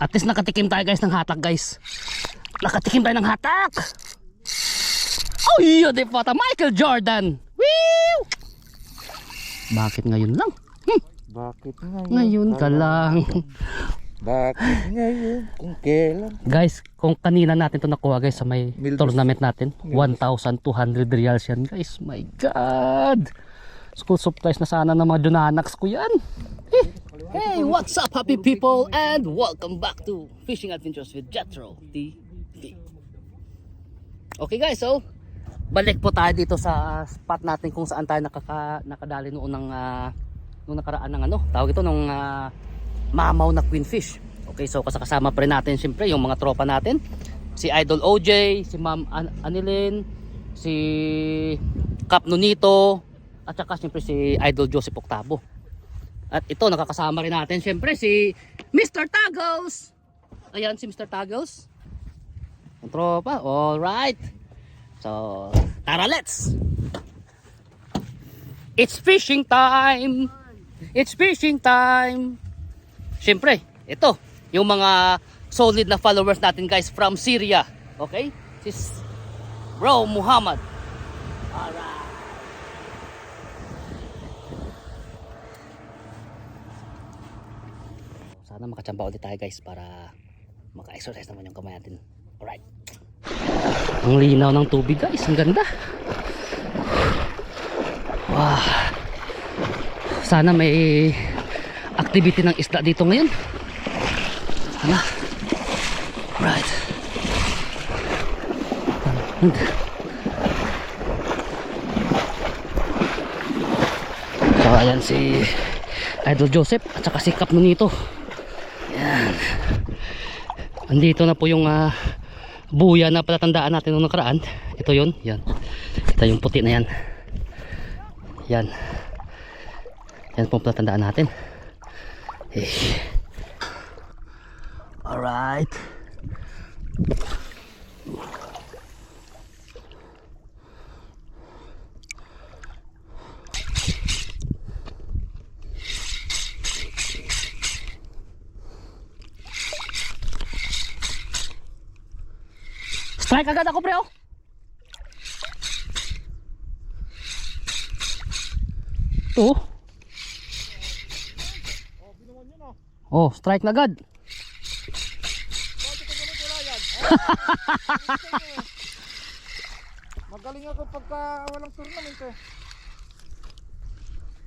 At least nakatikim tayo guys ng hatak guys. Nakatikim tayo ng hatak. Oh yun, di pata. Michael Jordan. Woo! Bakit ngayon lang? Hmm, Bakit ngayon? ngayon ka lang. Bakit ngayon? Kung kailan? guys, kung kanina natin to nakuha guys sa may Mildos. tournament natin, 1,200 reals yan guys. My God! School supplies na sana ng mga Junanax ko yan. Eh. Hey, what's up happy people and welcome back to Fishing Adventures with Jetro TV. Okay guys, so balik po tayo dito sa spot natin kung saan tayo nakaka, nakadali noon ng ah, nung nakaraan ng ano, tawag ito nung ah, mamaw na queenfish. Okay, so kasama pa rin natin siyempre yung mga tropa natin. Si Idol OJ, si Ma'am An- Anilin, si Cap Nonito, at saka siyempre si Idol Joseph Octavo. At ito nakakasama rin natin siyempre si Mr. Tagos. Ayan si Mr. Tagos. Ang tropa, alright. So, tara let's! It's fishing time! It's fishing time! Siyempre, ito, yung mga solid na followers natin guys from Syria. Okay? Sis Bro Muhammad. Alright. Sana makachamba ulit tayo guys para maka-exercise naman yung kamay natin. Alright. Ang linaw ng tubig guys, ang ganda. Wow. Sana may activity ng isda dito ngayon. Sana. Right. So ayan si Idol Joseph at saka si Cap Nonito. Yan. Andito na po yung ah, buya na palatandaan natin nung nakaraan. Ito yon, yan. Ito yung puti na yan. Yan. Yan po palatandaan natin. Eh. Alright. Strike agad ako pre oh. Ito. Oh, strike na agad. Magaling ako pagka walang tournament eh.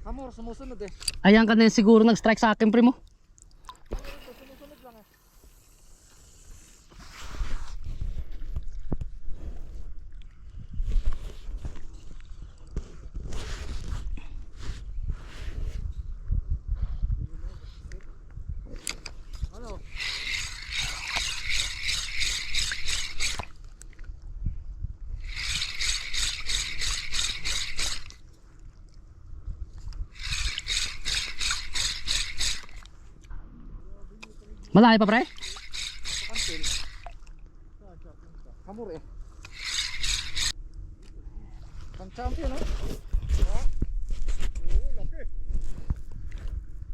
Amor, sumusunod eh. Ayan ka na siguro nag-strike sa akin pre mo. Ano? Malayo pa pre? Amor eh. Pang champion oh.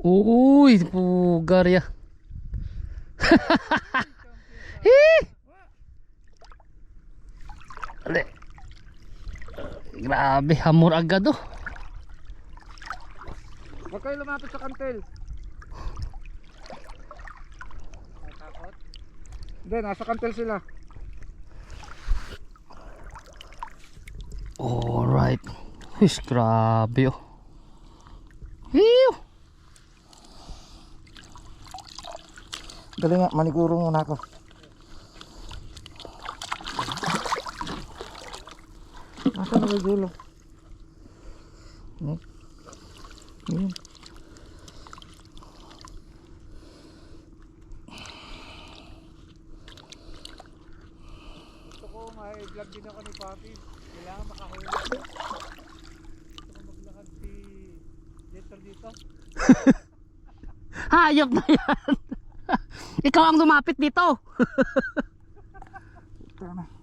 Uy, pugar ya. Hih! Grabe, hamor agad oh. Huwag lumapit sa kantil. Hindi, nasa kantil sila. Alright. Hush, grabe oh. Hiyo! Dali nga, maniguro muna ako. Nasaan na yung dulo? Hmm? Yun. Ma-vlog din ako ni Papi. Kailangan makahuli. Gusto ko maglakad si Jeter dito. Hayop na yan. Ikaw ang lumapit dito. Tama.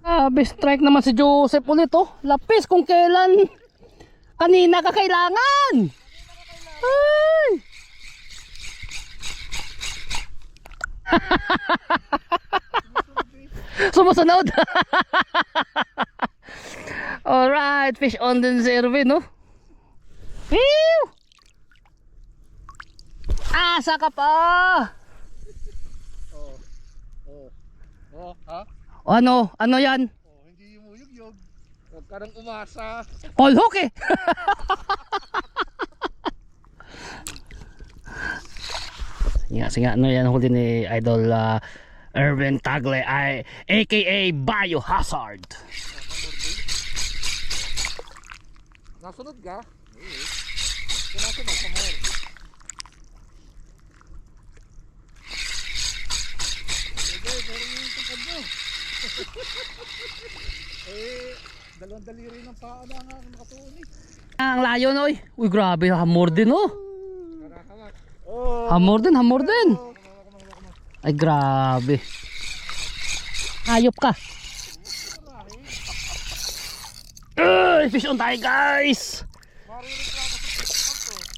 Grabe, strike naman si Joseph ulit oh. Lapis kung kailan. Kanina ka kailangan. Ay! Sumusunod. Alright, fish on din si Erwin, no? Whew! Asa ka pa? Oh. Oh. Oh, ha? Ano? Ano yan? Oh, hindi mo yugyog. Huwag ka nang umasa. Paul hook eh. Sige nga, sige nga, ano yan huli ni Idol uh, Erwin Tagle ay aka Biohazard. Nasunod ka? Sinasunod ka mo. Eh, dalawang daliri ng paa na nga nakatuon eh. Ang layo no, oy. Uy, grabe, hamor din oh. Oh. Hamor din, hamor din. Ay, grabe. Hayop ka. Uy, fish on tayo guys.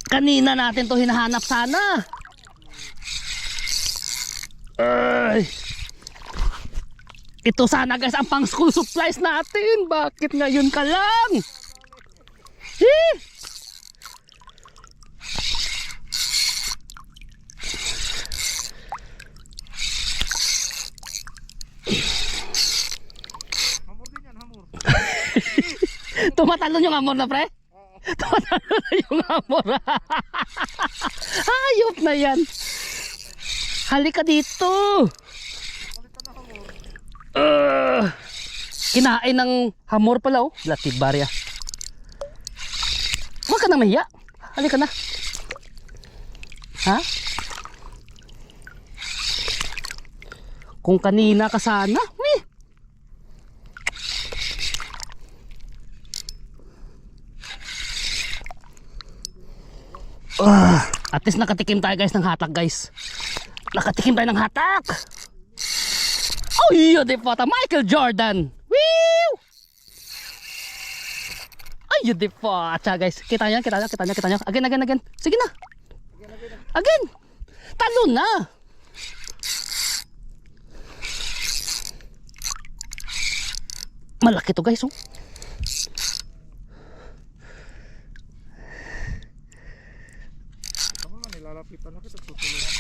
Kanina natin to hinahanap sana. Ay. Ito sana guys ang pang school supplies natin. Bakit ngayon ka lang? Eh! Hamor din yan, hamor. Tumatalon yung amor na pre? Tumatalon na yung amor. Hayop na yan. Halika dito. Uh, kinain ng hamor pala oh. Latid barya. Huwag ka na mahiya. Halika na. Ha? Kung kanina ka sana. Ah, at least nakatikim tayo guys ng hatak guys. Nakatikim tayo ng hatak. Oh, iya di pata Michael Jordan. Woo! Ay, di pata guys. Kita niya, kita niya, kita niya, kita niya. Again, again, again. Sige na. Again. Talo na. Malaki to guys, oh. Tama man, nilalapitan na kita. Tutulungan.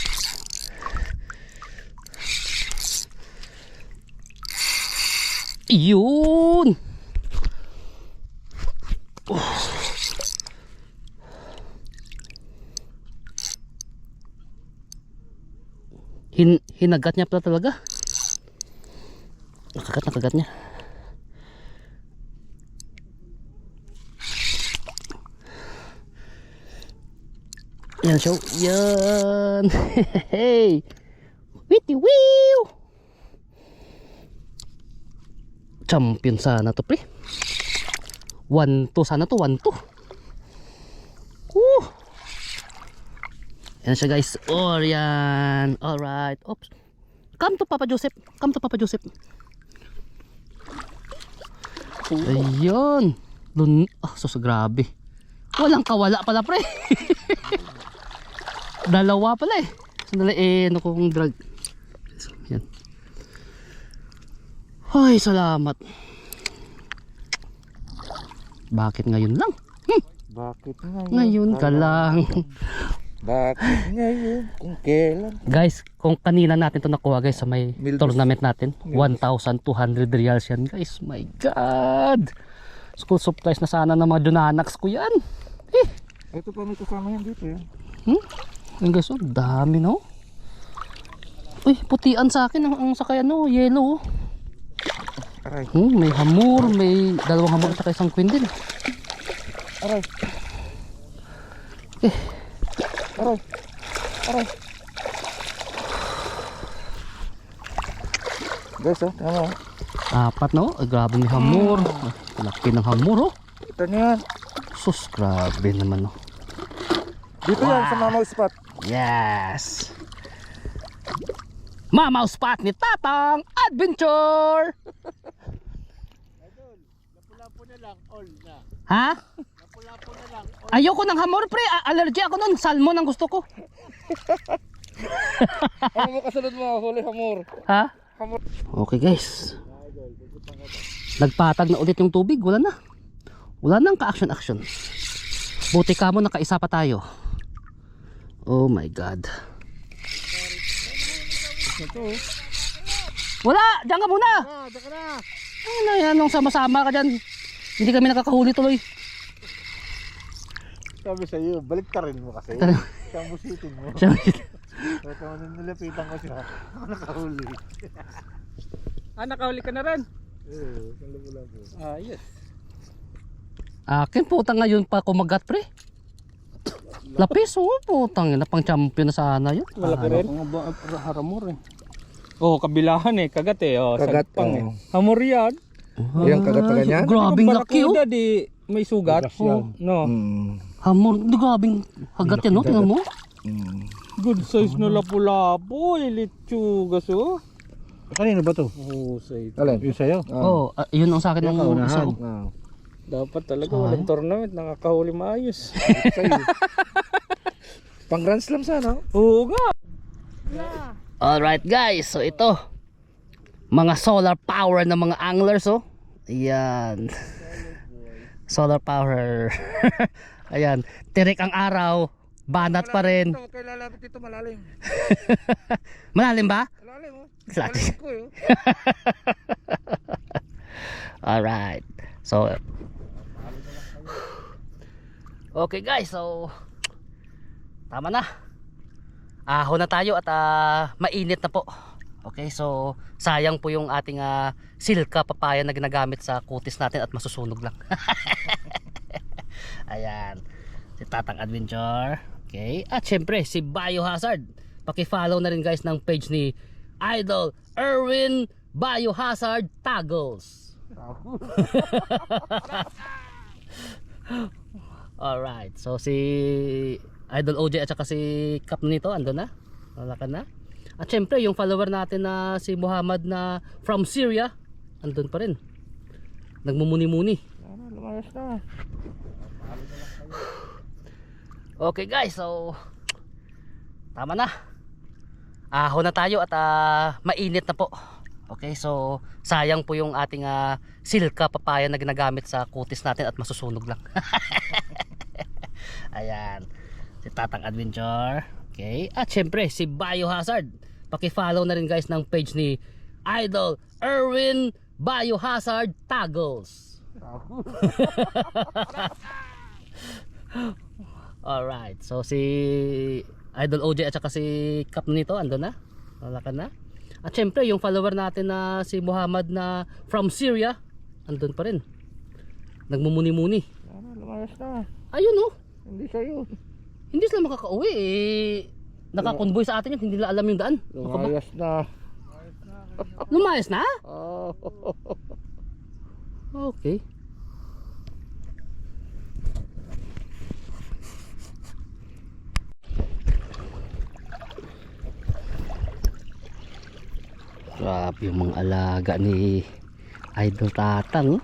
Yun! Hin hinagat niya pala talaga. Nakagat, nakagat niya. Yan show. Yan. Hey. Witty wee. Champion sana to pre. 1-2 sana to, 1-2. Woo! Yan siya guys. Oh, yan. Alright. Oops. Come to Papa Joseph. Come to Papa Joseph. Ayun. Lun ah, sus, grabe. Walang kawala pala pre. Dalawa pala eh. Sandali eh, ano kong drag. Yan. Ay, salamat. Bakit ngayon lang? Bakit ngayon? Ngayon ka lang. Bakit ngayon? Kung kailan? guys, kung kanina natin to nakuha guys sa may Mildos. tournament natin, 1,200 reals yan guys. My God! School supplies na sana ng mga Dunanax ko yan. Eh, Ito pa may kasama yan dito yan. hmm? Ayun guys, oh, dami no. Uy, putian sa akin ang, ang sakay ano, yellow. oh. Aray, Hmm, may hamur, may dalawang hamur saka isang queen din. aray, Eh, aray, aray. Guys, oh, tama oh. apat no? Ay, grabe may hamur. Ay, Laki ng hamur oh. Kita niyo yan. Sus, grabe naman oh. Dito yan sa Mamaw Spot. Yes! Mamaw spot ni Tatang Adventure! Lapu-lapu na lang, all na. Ha? Lapu-lapu na lang. Ayoko ng hamor pre, A- allergy ako nun. Salmon ang gusto ko. Ano mo kasunod mo? Huli hamor. Ha? Hamor. Okay guys. Nagpatag na ulit yung tubig. Wala na. Wala nang ka-action-action. Buti ka mo nakaisa pa tayo. Oh my God. Ito. Wala! Diyan ka muna! Ah, ka na. Ano yan? Nung sama-sama ka dyan. Hindi kami nakakahuli tuloy. Sabi sa iyo, balik ka rin mo kasi. Tara. Busitin mo. Siya- Ito mo nilapitan ko siya. Ako nakahuli. Ah, nakahuli ka na rin. Oo, sa labo-labo. Ah, yes. Akin puta ngayon pa kumagat pre. Lapis oh putang ina pang champion na sana yun. Malaki rin. Ba- haramor eh. Oh, kabilahan eh. Kagat eh. Oh, Kagat, sagpang oh. eh. Hamor yan. Yung kagat na ganyan? Grabing Kung laki oh. di may sugat. Bugas yan. Oh, no. Hmm. Hamor, di grabing hagat yan no, tingnan mo. Hmm. Good size na lapu-lapu. Eh, litsugas oh. Kanino ba to? Oh, say. Alin? Yung sa'yo? Oh, ah, yun ang sa akin ng isa oh. Ah. Dapat talaga Ah. walang tournament. Nakakahuli maayos. Pang Grand Slam sana. Oo nga. Alright guys, so ito mga solar power ng mga anglers oh. Ayan. Solar power. Ayan, tirik ang araw, banat pa rin. Ito, kaya lalapit dito malalim. Malalim ba? Malalim oh. Flat. ko eh. Alright. So Okay guys, so tama na. Ahon na tayo at ah, mainit na po. Okay, so sayang po yung ating ah, silka papaya na ginagamit sa kutis natin at masusunog lang. Ayan. Si Tatang Adventure. Okay. At syempre si Biohazard. Paki-follow na rin guys ng page ni Idol Erwin Biohazard Taggles. Alright. So si Idol OJ at saka si Kap nito ando na. Wala ka na. At syempre yung follower natin na si Muhammad na from Syria andun pa rin. Nagmumuni-muni. Ano, lumayas na. Okay guys, so tama na. Ahon na tayo at ah, mainit na po. Okay, so sayang po yung ating ah, silka papaya na ginagamit sa kutis natin at masusunog lang. Ayan. Si Tatang Adventure. Okay. At syempre si Biohazard. Paki-follow na rin guys ng page ni Idol Erwin Biohazard Taggles. Alright. So si Idol OJ at saka si Kap nito ando na. Wala ka na. At syempre yung follower natin na si Muhammad na from Syria andun pa rin. Nagmumuni-muni. Lumayas na. Ayun oh. Hindi sa'yo. Hindi sila makakauwi eh. Nakakonvoy sa atin yun, hindi nila alam yung daan. Lumayas na. Lumayas na? Oh. Okay. Grabe yung mga alaga ni Idol Tatang. oh.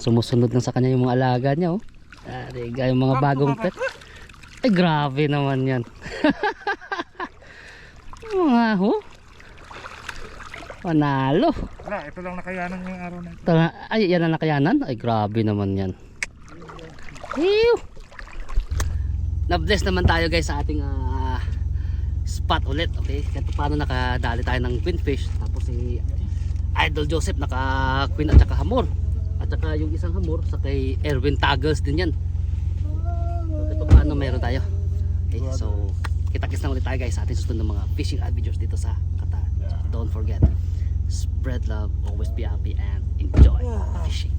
Sumusunod lang sa kanya yung mga alaga niya. Oh. Ariga yung mga bagong pet. Ay grabe naman yan. mga ho. Panalo. Wala, ito lang nakayanan ngayong araw na ito. Ay, yan ang nakayanan? Ay, grabe naman yan. Ew! Na-bless naman tayo guys sa ating ah, spot ulit. Okay, kahit paano nakadali tayo ng queenfish. Tapos si Idol Joseph naka queen at saka hamor. At saka yung isang hamor sa kay Erwin Taggles din yan. So, meron tayo. Okay, so kita-kits na ulit tayo guys sa ating susunod ng mga fishing adventures dito sa Qatar. Don't forget, spread love, always be happy and enjoy fishing.